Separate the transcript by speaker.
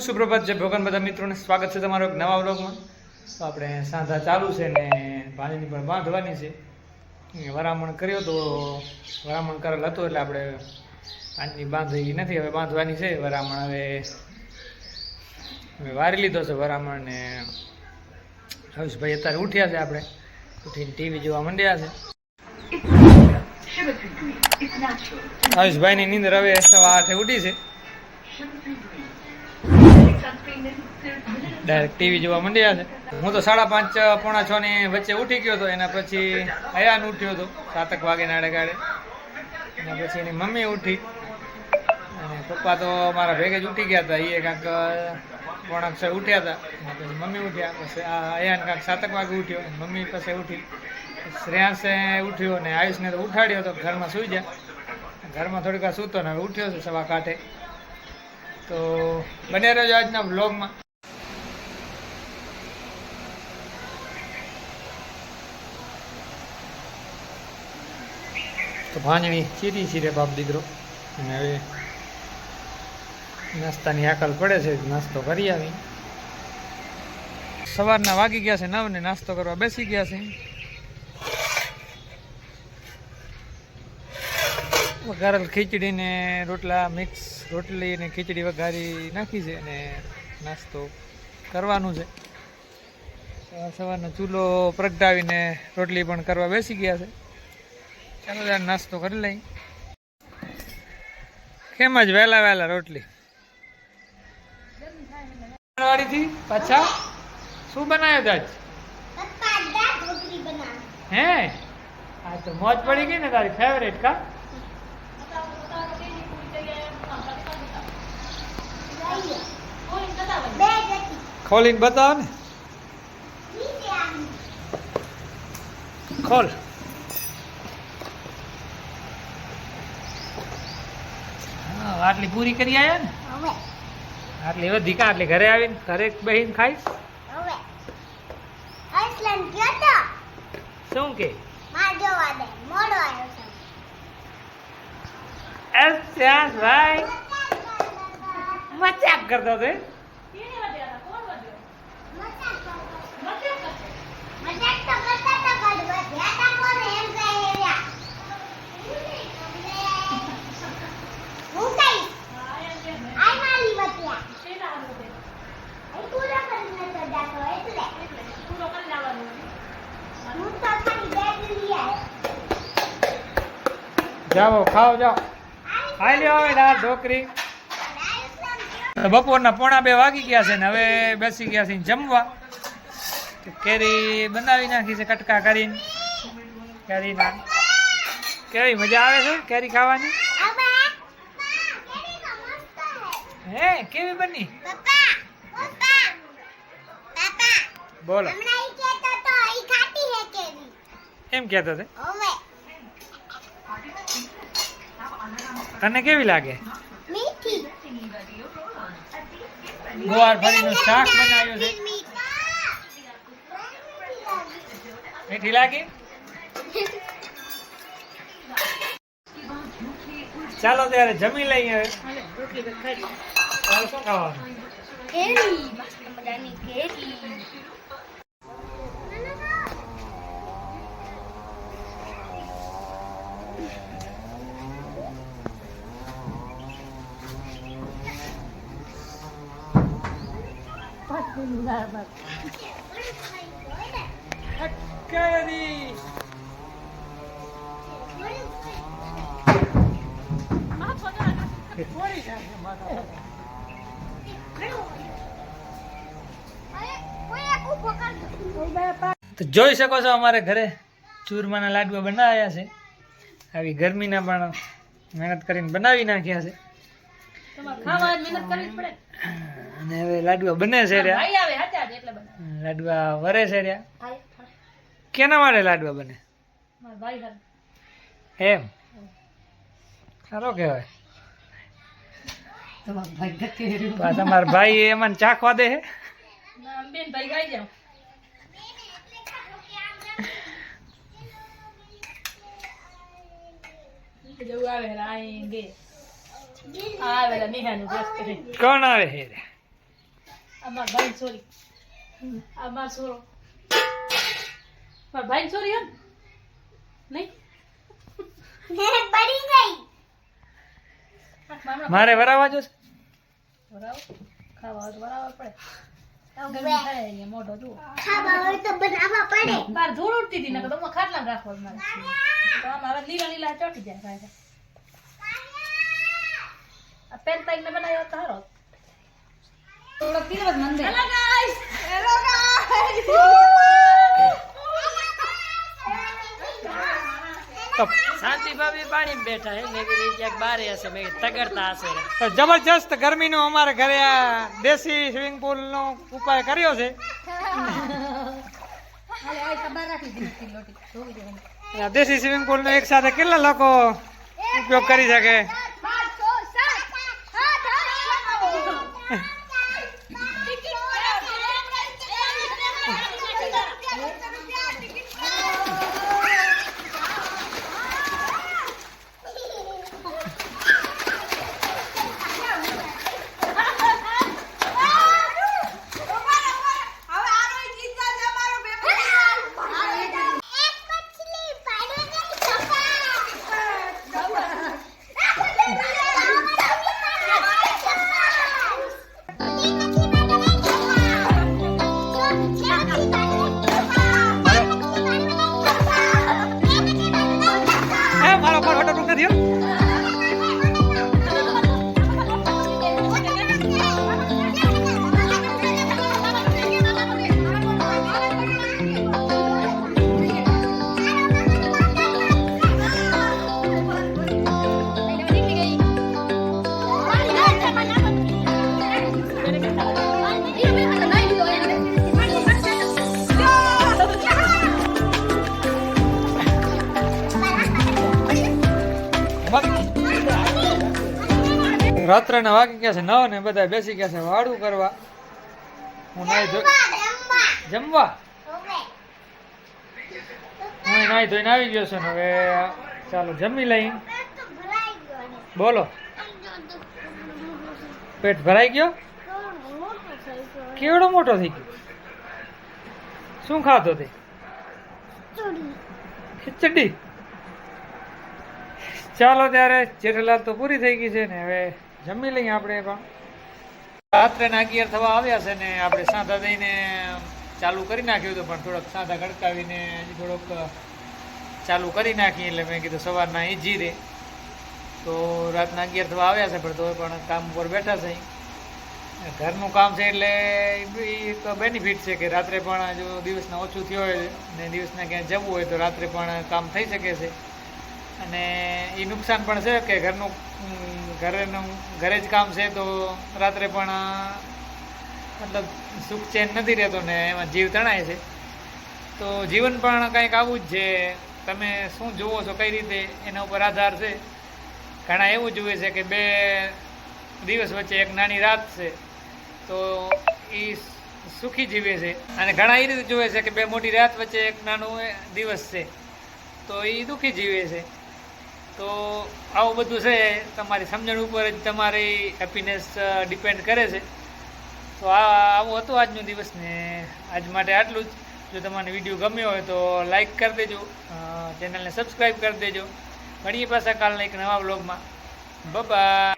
Speaker 1: સુપ્રભાત, જય ભગવાન બધા મિત્રોને સ્વાગત છે તમારો એક નવા વ્લોગમાં. તો આપણે સાંધા ચાલુ છે ને પાણીની પણ બાંધવાની છે. વરામણ કર્યો તો વરામણ કરેલ હતો એટલે આપણે પાણીની બાંધી નથી, હવે બાંધવાની છે વરામણ. હવે હવે વારી લીધો છે વરામણ ને હર્ષભાઈ અત્યારે ઉઠ્યા છે આપણે. ઉઠીને ટીવી જોવા માંડ્યા છે. હર્ષભાઈની નીંદર હવે સવા આઠે ઉઠી છે. ડાયરેક્ટ ટીવી જોવા માંડ્યા છે. હું તો સાડા પાંચ, પોણા છ ની વચ્ચે ઉઠી ગયો હતો, એના પછી અયાન ઉઠ્યો હતો, સાતક વાગે નાડે ગાડે. એના પછી એની મમ્મી ઉઠી. અને પપ્પા તો મારા ભેગે જ ઉઠી ગયા હતા એ કાંક, પોણા છ ઉઠ્યા હતા. અને પછી મમ્મી ઉઠ્યા, પછી આ અયાન કાંક સાતક વાગે ઉઠ્યો, અને મમ્મી પાસે ઉઠી. શ્રેયાંશે ઉઠ્યો અને આયુષને તો ઉઠાડ્યો તો ઘરમાં સૂઈ ગયા. ઘરમાં થોડીક સૂતો ને ઉઠ્યો છે સવા કાંઠે. તો બને રહેજો આજના વ્લોગમાં તો ભાંજણી ચીરી ચીરે બાપ દીકરો. અને હવે નાસ્તાની આકલ પડે છે, નાસ્તો કરી આવી. સવારના વાગી ગયા છે નવ ને નાસ્તો કરવા બેસી ગયા છે. વઘારેલ ખીચડી ને રોટલા મિક્સ રોટલી ને ખીચડી વઘારી નાખી છે અને નાસ્તો કરવાનું છે. સવાર સવારનો ચૂલો પ્રગટાવીને રોટલી પણ કરવા બેસી ગયા છે. ચાલો યાર નાસ્તો કરી લઈ કેમ જ વહેલા વહેલા રોટલી? વાડીથી પાછા શું બનાવ્યો તાજ હે? આ તો મોજ પડી ગઈ ને તારી ફેવરેટ કા? ખોલીને બતાવો ને. ખોલ હા આટલી પૂરી કરી આવ્યા ને? આટલી હવે કા આટલી ઘરે આવીને ઘરે બહીને ખાઈશ? શું કે? મજાક કરતો હતો. જાઓ ખાઓ જાઓ. ખાઈ લ્યો હવે દાળ ઢોકરી બપોરના પોણા બે વાગી ગયા છે ને હવે બેસી ગયા છે જમવા. કેરી બનાવી નાખી છે કટકા કરીને. કેરીના. કેવી મજા આવે છે કેરી ખાવાની? હે કેવી બની? બોલો. એમ કહેતો તે તને કેવી લાગે? ગોવાર ફળીનું શાક બનાવ્યું છે. મીઠી લાગી? ચાલો ત્યારે જમી લઈએ. હવે શું ખાવાનું? તો જોઈ શકો છો અમારે ઘરે ચૂરમાના લાડવા બનાવ્યા છે. આવી ગરમીના પણ મહેનત કરીને બનાવી નાખ્યા છે. અને હવે લાડવા બને છે લાડવા વરે છે રહ્યા. કેના માટે લાડવા બને? એમ? સારો કહેવાય. તમારા ભાઈ એમાં ચાખવા દે. હે કોણ આવે હે રે?
Speaker 2: અમાર ભાઈ સોરી. આ માર સોરો. માર ભાઈ સોરી હે નહીં?
Speaker 3: પડી ગઈ.
Speaker 1: મારે વરાવા જો
Speaker 2: વરાવો. ખાવા હોય પડે. મોઢો જુઓ.
Speaker 3: ખાવા તો બનાવવા પડે.
Speaker 2: બાર ધૂળ ઉડતી હતી નકર તો હું ખાટલામાં રાખવો મારે. તો આ મારા લીલા લીલા ચોટી જાય આ પેન તાઈ ને બનાવ્યો તો હારો. પીરો જ મંદિર હેલો ગાઈસ હેલો
Speaker 1: તો
Speaker 4: શાંતિ ભાભી પાણી બેઠા હે. મેં કીધું ક્યાંક બારે હશે. મેં તગડતા હશે.
Speaker 1: તો જબરજસ્ત ગરમીનો અમારે ઘરે આ દેશી સ્વિમિંગ પુલ નો ઉપાય કર્યો છે. દેશી સ્વિમિંગ પુલ નો એક સાથે કેટલા લોકો ઉપયોગ કરી શકે? રાત્રના વાગી ગયા છે? નવ ને બધા બેસી ગયા છે. વાડું કરવા. હું નાઈ ધોઈ જમવા હું નાઈ ધોઈને આવી ગયો છું ને હવે ચાલો જમી લઈ. બોલો. પેટ ભરાઈ ગયો? કેવડો મોટો થઈ ગયો? શું ખાતો તે? ખીચડી? ચાલો ત્યારે જેઠાલાલ તો પૂરી થઈ ગઈ છે ને હવે જમી લઈએ આપણે પણ રાત્રે ના અગિયાર થવા આવ્યા છે ને આપણે સાંધા દઈને ચાલુ કરી નાખ્યું હતું, પણ થોડોક સાંધા ગડકાવીને થોડોક ચાલુ કરી નાખીએ એટલે મેં કીધું સવારના ઈજી રે. તો રાતના અગિયાર થવા આવ્યા છે, પણ તો પણ કામ ઉપર બેઠા છે ઘરનું કામ છે એટલે બી એક બેનિફિટ છે કે રાત્રે પણ જો દિવસના ઓછું થયું હોય ને દિવસના ક્યાંય જવું હોય તો રાત્રે પણ કામ થઈ શકે છે. અને એ નુકસાન પણ છે કે ઘરનું ઘરેનું ઘરે જ કામ છે તો રાત્રે પણ મતલબ સુખ ચેન નથી રહેતો ને એમાં જીવ તણાય છે. તો જીવન પણ કંઈક આવું જ છે. તમે શું જુઓ છો, કઈ રીતે એના ઉપર આધાર છે? ઘણા એવું જુએ છે કે બે દિવસ વચ્ચે એક નાની રાત છે. તો એ સુખી જીવે છે. અને ઘણા એ રીતે જુએ છે કે બે મોટી રાત વચ્ચે એક નાનું દિવસ છે. તો એ દુઃખી જીવે છે. તો આવું બધું છે, તમારી સમજણ ઉપર જ તમારી હેપીનેસ ડિપેન્ડ કરે છે. તો આ, આવું હતું આજનો દિવસ ને આજ માટે આટલું જ. જો તમને વીડિયો ગમ્યો હોય તો લાઈક કરી દેજો ચેનલને સબસ્ક્રાઈબ કરી દેજો. મળીએ પાછા કાલના એક નવા બ્લોગમાં બાય